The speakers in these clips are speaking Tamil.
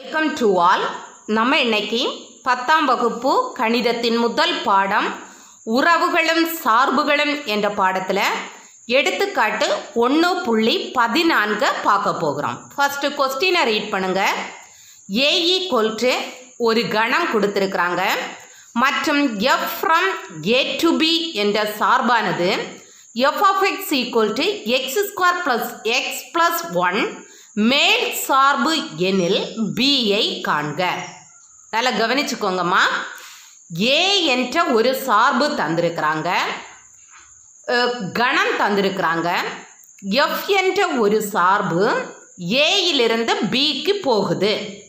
வெல்கம் டு ஆல் நம்ம இன்னைக்கு பத்தாம் வகுப்பு கணிதத்தின் முதல் பாடம் உறவுகளும் சார்புகளும் என்ற பாடத்தில் எடுத்துக்காட்டு ஒன்று புள்ளி பதினான்கு பார்க்க போகிறோம். ஃபஸ்ட்டு கொஸ்டினை ரீட் பண்ணுங்க. ஏஇ கொல்ட்டு ஒரு கணம் கொடுத்துருக்குறாங்க. மற்றும் F from A to B என்ற சார்பானது. F of X equal to X square plus X plus one மேல் சார்பு எனில் பியை காண்க. நல்லா கவனிச்சுக்கோங்கம்மா. ஏ என்ற ஒரு சார்பு தந்திருக்கிறாங்க. கணம் தந்திருக்கிறாங்க. எஃப் என்ற ஒரு சார்பு ஏயிலிருந்து பிக்கு போகுது.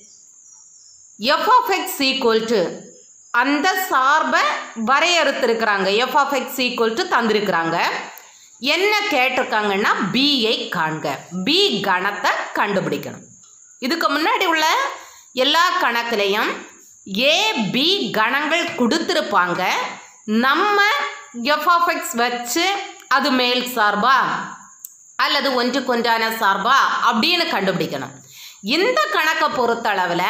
F of X equal to அந்த சார்பை வரையறுத்திருக்கிறாங்க. F of X equal to தந்திருக்கிறாங்க. என்ன கேட்டிருக்காங்கன்னா பியை காண்க. பி கணத்தை கண்டுபிடிக்கணும். இதுக்கு முன்னாடி உள்ள எல்லா கணக்குலையும் ஏ பி கணங்கள் கொடுத்துருப்பாங்க. நம்ம எஃப்எக்ஸ் வச்சு அது மேல் சார்பா? அல்லது ஒன்றுக்கொன்றான சார்பா? அப்படின்னு கண்டுபிடிக்கணும். இந்த கணக்கை பொறுத்தளவில்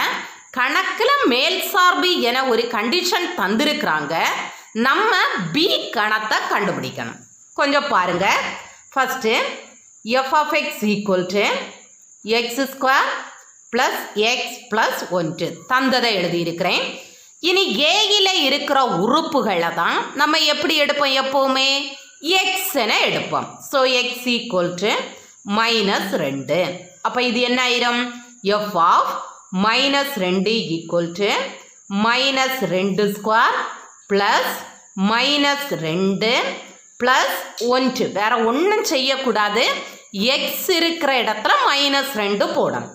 கணக்கில் மேல் சார்பு என ஒரு கண்டிஷன் தந்திருக்கிறாங்க. நம்ம பி கணத்தை கண்டுபிடிக்கணும். கொஞ்சம் பாருங்கள் first F of X equal to X square plus X plus ஒன்று. தந்ததை எழுதியிருக்கிறேன். இனி ஏயில் இருக்கிற உறுப்புகளை தான் நம்ம எப்படி எடுப்போம் எப்போவுமே? எக்ஸ் என எடுப்போம். So X equal to minus ரெண்டு. அப்போ இது என்ன ஆயிரும்? எஃப் ஆஃப் மைனஸ் ரெண்டு ஈக்குவல் டு மைனஸ் ரெண்டு ஸ்கொயர் ப்ளஸ் மைனஸ் ரெண்டு ப்ளஸ் ஒன்று வேறு ஒன்றும் செய்யக்கூடாது. எக்ஸ் இருக்கிற இடத்துல மைனஸ் ரெண்டு போடணும்.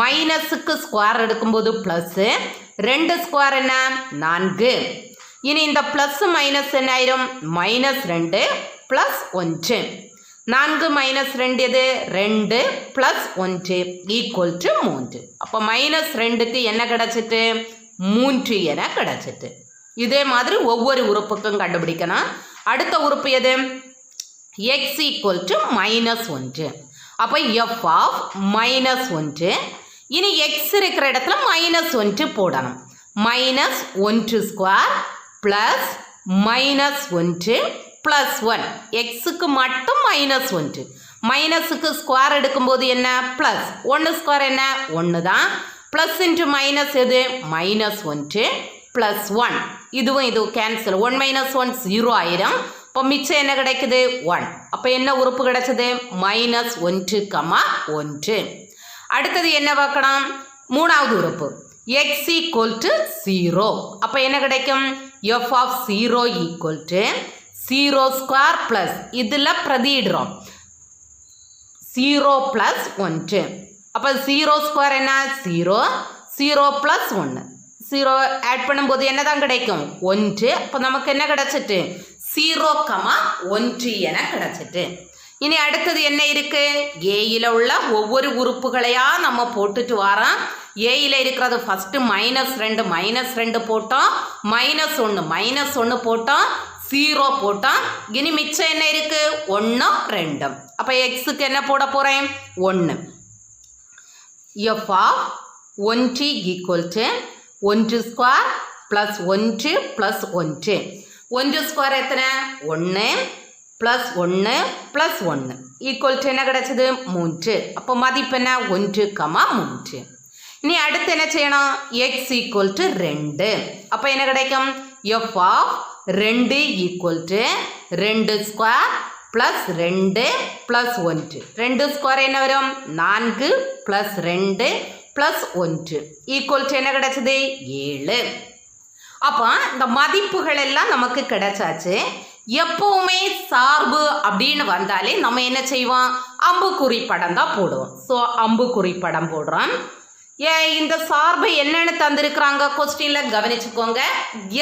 மைனஸுக்கு ஸ்கொயர் எடுக்கும்போது ப்ளஸ்ஸு ரெண்டு ஸ்கொயர் என்ன? நான்கு. இனி இந்த ப்ளஸ் மைனஸ் என்ன ஆயிரும்? மைனஸ் ரெண்டு ப்ளஸ் ஒன்று நான்கு மைனஸ் ரெண்டு எது? ரெண்டு ப்ளஸ் ஒன்று ஈக்குவல் டு மூன்று. அப்போ மைனஸ் ரெண்டுக்கு என்ன கிடச்சிட்டு? மூன்று என கிடச்சிட்டு. இதே மாதிரி ஒவ்வொரு உறுப்புக்கும் கண்டுபிடிக்கணும். அடுத்த உறுப்பு எது? எக்ஸ் ஈக்குவல் டு மைனஸ் ஒன்று அப்போ எஃப் ஆஃப் மைனஸ் ஒன்று இனி எக்ஸ் இருக்கிற இடத்துல மைனஸ் ஒன்று போடணும். மைனஸ் ஒன்று ஸ்கொயர் ப்ளஸ் மைனஸ் ஒன்று ப்ளஸ் ஒன் எக்ஸுக்கு மட்டும் மைனஸ் ஒன்று மைனஸுக்கு ஸ்கொயர் எடுக்கும்போது என்ன? ப்ளஸ் ஒன்று ஸ்கொயர் என்ன? ஒன்று தான் ப்ளஸ் இன்ட்டு மைனஸ் எது? மைனஸ் ஒன்று ப்ளஸ் ஒன் இதுவும் இதுவும் cancel one minus one zero ஆயிரும். இப்போ மிச்சம் என்ன கிடைக்குது? ஒன் அப்போ என்ன உறுப்பு கிடைச்சது? மைனஸ் ஒன்று கமா ஒன்று. அடுத்தது என்ன பார்க்கணும்? மூணாவது உறுப்பு. எக்ஸ் ஈக்குவல் டு ஜீரோ அப்போ என்ன கிடைக்கும்? F of zero equal to zero square plus இதில் பிரதியிடுறோம். ஜீரோ ப்ளஸ் ஒன்று அப்போ ஜீரோ ஸ்கொயர் என்ன? ஜீரோ ஜீரோ ப்ளஸ் ஒன்று ஜீரோ ஆட் பண்ணும்போது என்ன தான் கிடைக்கும்? ஒன்று. அப்போ நமக்கு என்ன கிடச்சிட்டு? ஜீரோ கமா ஒன்று என கிடச்சிட்டு. இனி அடுத்தது என்ன இருக்கு? ஏயில் உள்ள ஒவ்வொரு உறுப்புகளையா நம்ம போட்டுட்டு வரோம். ஏயில் இருக்கிறது ஃபஸ்ட்டு மைனஸ் ரெண்டு மைனஸ் ரெண்டு போட்டோம். மைனஸ் ஒன்று மைனஸ் ஒன்று போட்டோம். ஜீரோ போட்டோம். இனி மிச்சம் என்ன இருக்கு? ஒன்றும் ரெண்டும் அப்போ எக்ஸுக்கு என்ன போட போகிறேன் ஒன்று எஃப் ஆஃப் ஒன்று ஈக்குவல் டு ஒன்று ஸ்கொயர் ப்ளஸ் ஒன்று ப்ளஸ் ஒன்று. ஒன்று ஸ்கொயர் எத்தனை? ஒன்று ப்ளஸ் ஒன்று ப்ளஸ் ஒன்று. ஈக்குவல் டு என்ன கிடச்சது? மூன்று. அப்போ மதிப்பு என்ன? ஒன்று கமா மூன்று. இனி அடுத்து என்ன செய்யணும்? எக்ஸ் ஈக்குவல் டு ரெண்டு. அப்போ என்ன கிடைக்கும்? எஃப் ஆஃப் ரெண்டு ஈக்குவல் டு ரெண்டு ஸ்கொயர் ப்ளஸ் ரெண்டு ப்ளஸ் ஒன்று. ரெண்டு ஸ்கொயர் என்ன வரும்? நான்கு ப்ளஸ் ரெண்டு ப்ளஸ் ஒன்று. ஈக்குவல் டு என்ன கிடைச்சது? ஏழு. அப்போ இந்த மதிப்புகள் எல்லாம் நமக்கு கிடைச்சாச்சு. எப்பவுமே சார்பு அப்படின்னு வந்தாலே நம்ம என்ன செய்வோம்? அம்புக்குறி படம் தான் போடுவோம். ஸோ அம்புக்குறி படம் போடுறோம். ஏ இந்த சார்பு என்னென்னு தந்திருக்கிறாங்க? கொஸ்டினில் கவனிச்சுக்கோங்க.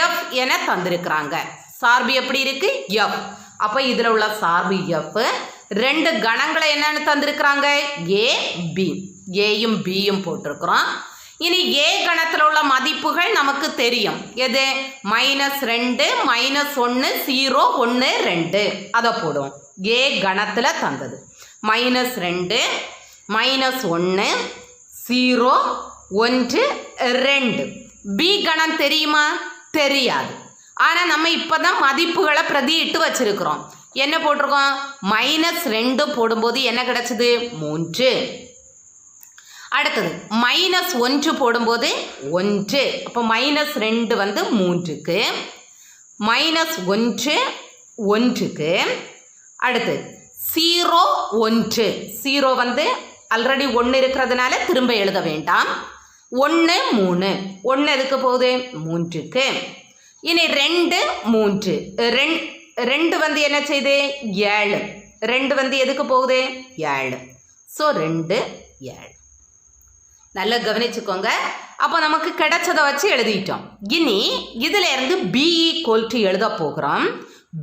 எஃப் என தந்திருக்கிறாங்க. சார்பு எப்படி இருக்கு? எஃப் அப்போ இதில் உள்ள சார்பு எஃப் ரெண்டு கணங்களை என்னென்னு தந்திருக்கிறாங்க? ஏ பி ஏயும் பியும் போட்டிருக்கிறோம். இனி ஏ கணத்தில் உள்ள மதிப்புகள் நமக்கு தெரியும். எது? மைனஸ் ரெண்டு மைனஸ் ஒன்று ஜீரோ ஒன்று ரெண்டு. அதை போடுவோம். ஏ கணத்தில் தந்தது. மைனஸ் ரெண்டு மைனஸ் ஒன்று ஜீரோ ஒன்று ரெண்டு. பி கணம் தெரியுமா? தெரியாது. ஆனால் நம்ம இப்போ தான் மதிப்புகளை பிரதியிட்டு வச்சுருக்கிறோம். என்ன போட்டிருக்கோம்? மைனஸ் ரெண்டு போடும்போது என்ன கிடச்சிது? மூன்று. அடுத்தது மைனஸ் ஒன்று போடும்போது ஒன்று. அப்போ மைனஸ் ரெண்டு வந்து மூன்றுக்கு மைனஸ் ஒன்று ஒன்றுக்கு. அடுத்து ஜீரோ ஒன்று. ஜீரோ வந்து ஆல்ரெடி ஒன்று இருக்கிறதுனால திரும்ப எழுத வேண்டாம். ஒன்று மூணு. ஒன்று எதுக்கு போகுது? மூன்றுக்கு. இனி ரெண்டு மூன்று. ரெண் ரெண்டு வந்து என்ன செய்யுது ஏழு. ரெண்டு வந்து எதுக்கு போகுது? ஏழு. ஸோ ரெண்டு ஏழு. நல்லா கவனிச்சுக்கோங்க. அப்போ நமக்கு கிடைச்சதை வச்சு எழுதிட்டோம். இனி இதுல இருந்து பி ஈக்குவல் டு எழுத போகிறோம்.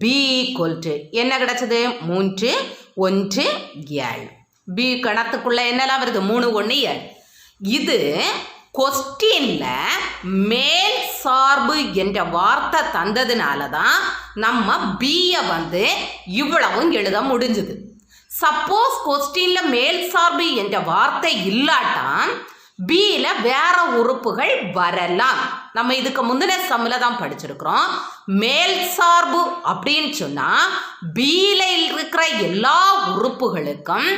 பி ஈக்குவல் டு என்ன கிடைச்சது? மூன்று ஒன்று ஏழு. பி கணத்துக்குள்ள என்னெல்லாம் வருது? மூணு ஒன்று ஏழு. இது கொஸ்டின்ல மேல் சார்பு என்ற வார்த்தை தந்ததுனால தான் நம்ம பியை வந்து இவ்வளவும் எழுத முடிஞ்சுது. சப்போஸ் கொஸ்டின்ல மேல் சார்பு என்ற வார்த்தை இல்லாட்டான் பியில் வேற உறுப்புகள் வரலாம். நம்ம இதுக்கு முந்தின சம்மில் தான் படிச்சிருக்கிறோம். மேல் சார்பு அப்படின்னு சொன்னா பியில் இருக்கிற எல்லா உறுப்புகளுக்கும்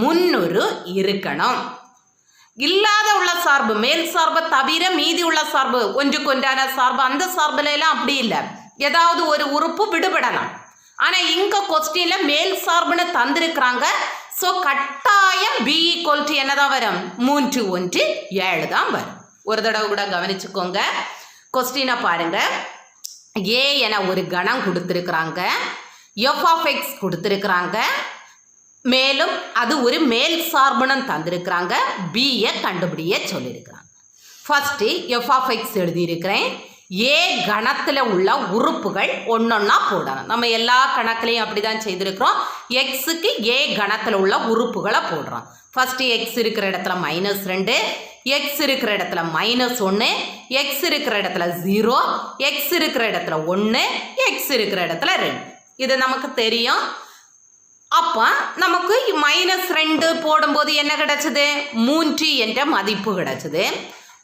முன்னுரு இருக்கணும். இல்லாத உள்ள சார்பு மேல் சார்பை தவிர மீதி உள்ள சார்பு ஒன்றுக்கு ஒன்றான சார்பு அந்த சார்புல எல்லாம் அப்படி இல்லை. ஏதாவது ஒரு உறுப்பு விடுபடலாம். ஆனா இங்க கொஸ்டின்ல மேல் சார்புன்னு தந்திருக்கிறாங்க. ஸோ கட்டாயம் பி ஈக்குவல் டு என்னதான் வரும்? மூன்று ஒன்று ஏழு தான் வரும். ஒரு தடவை கூட கவனிச்சுக்கோங்க. கொஸ்டினை பாருங்க. ஏ என ஒரு கணம் கொடுத்துருக்குறாங்க. எஃப் ஆஃப் எக்ஸ் கொடுத்துருக்குறாங்க. மேலும் அது ஒரு மேல் சார்புன்னு தந்திருக்கிறாங்க. பியை கண்டுபிடிய சொல்லியிருக்கிறாங்க. ஃபஸ்ட்டு எஃப் ஆஃப் எக்ஸ் எழுதியிருக்கிறேன். ஏ கணத்தில் உள்ள உறுப்புகள் ஒன்றொன்னா போடணும். நம்ம எல்லா கணக்குலையும் அப்படி தான் செய்திருக்கிறோம் எக்ஸுக்கு ஏ கணத்தில் உள்ள உறுப்புகளை போடுறோம். ஃபஸ்ட்டு எக்ஸ் இருக்கிற இடத்துல மைனஸ் ரெண்டு எக்ஸ் இருக்கிற இடத்துல மைனஸ் ஒன்று எக்ஸ் இருக்கிற இடத்துல ஜீரோ எக்ஸ் இருக்கிற இடத்துல ஒன்று எக்ஸ் இருக்கிற இடத்துல ரெண்டு. இது நமக்கு தெரியும். அப்போ நமக்கு மைனஸ் ரெண்டு போடும்போது என்ன கிடச்சிது? மூன்று என்ற மதிப்பு கிடச்சிது.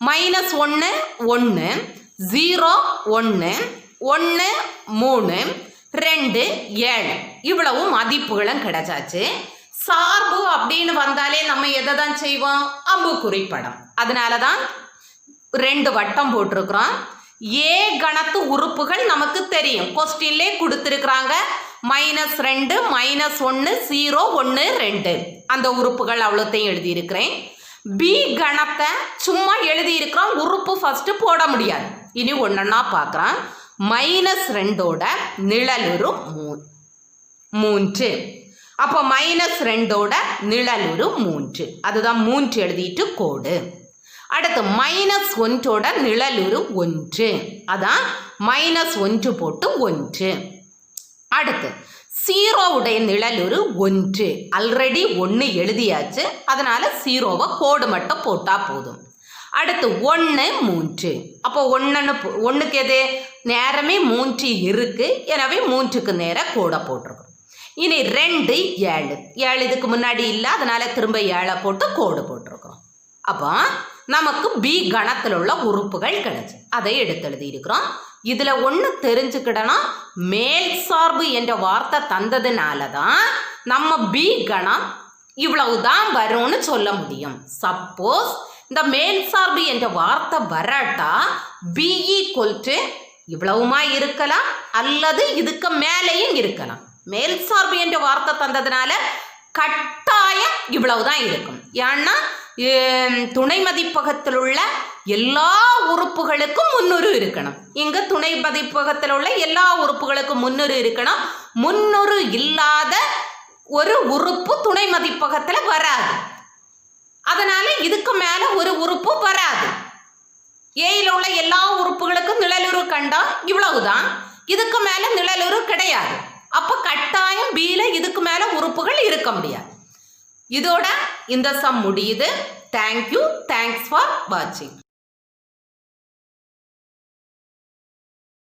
மைனஸ் ஒன்று ஒன்று ஜீரோ ஒன்று ஒன்று மூணு ரெண்டு ஏழு. இவ்வளவும் மதிப்புகளும் கிடைச்சாச்சு. சார்பு அப்படின்னு வந்தாலே நம்ம எதை தான் செய்வோம்? அம்புக்குறி படம். அதனால தான் ரெண்டு வட்டம் போட்டிருக்கிறோம். ஏ கணத்து உறுப்புகள் நமக்கு தெரியும். கொஸ்டின்லே கொடுத்துருக்குறாங்க. மைனஸ் ரெண்டு மைனஸ் ஒன்று ஜீரோ ஒன்று ரெண்டு. அந்த உறுப்புகள் அவ்வளோத்தையும் எழுதியிருக்கிறேன். பி கணத்தை சும்மா எழுதியிருக்கிறோம். உறுப்பு ஃபஸ்ட்டு போட முடியாது. இனி ஒன்றா பார்க்குறான் மைனஸ் ரெண்டோட நிழலுரு மூ மூன்று. அப்போ மைனஸ் ரெண்டோட நிழலுரு மூன்று. அதுதான் மூன்று எழுதிட்டு கோடு. அடுத்து மைனஸ் ஒன்றோட நிழலுரு ஒன்று. அதான் மைனஸ் ஒன்று போட்டு ஒன்று. அடுத்து சீரோவுடைய நிழலுரு ஒன்று. ஆல்ரெடி ஒன்று எழுதியாச்சு. அதனால சீரோவை கோடு மட்டும் போட்டால் போதும். அடுத்து ஒன்று மூன்று. அப்போ ஒன்றுன்னு ஒன்றுக்கு எது? நேரமே மூன்று இருக்கு. எனவே மூன்றுக்கு நேராக கோடை போட்டிருக்கோம். இனி ரெண்டு ஏழு. ஏழு இதுக்கு முன்னாடி இல்லை அதனால திரும்ப ஏழை போட்டு கோடு போட்டிருக்கிறோம் அப்போ நமக்கு பி கணத்தில் உள்ள உறுப்புகள் கிடைச்சு. அதை எடுத்து எழுதியிருக்கிறோம். இதில் ஒன்று தெரிஞ்சுக்கிடணும். மேல் சார்பு என்ற வார்த்தை தந்ததுனால தான் நம்ம பி கணம் இவ்வளவு தான் வரும்னு சொல்ல முடியும். சப்போஸ் இந்த மேல் சார்பு என்ற வார்த்தை வராட்டா பிஇ கொல்ட்டு இவ்வளவுமா இருக்கலாம் அல்லது இதுக்கு மேலேயும் இருக்கலாம். மேல் சார்பு என்ற வார்த்தை தந்ததுனால கட்டாயம் இவ்வளவுதான் இருக்கும். ஏன்னா துணை மதிப்பகத்தில் உள்ள எல்லா உறுப்புகளுக்கும் முன்னுரு இருக்கணும். இங்க துணை மதிப்பகத்தில் உள்ள எல்லா உறுப்புகளுக்கும் முன்னுரு இருக்கணும். முன்னுரு இல்லாத ஒரு உறுப்பு துணை மதிப்பகத்தில் வராது. அதனால இதுக்கு மேல ஒரு உறுப்பு வராது. ஏயில உள்ள எல்லா உறுப்புகளுக்கும் நிழலுரு கண்டம் இவ்வளவுதான். இதுக்கு மேல நிழலுரு கிடையாது. அப்ப கட்டாயம் பியில இதுக்கு மேல உறுப்புகள் இருக்க முடியாது. இதோட இந்த சம் முடியுது. தேங்க்யூ தேங்க்ஸ் ஃபார் வாட்சிங்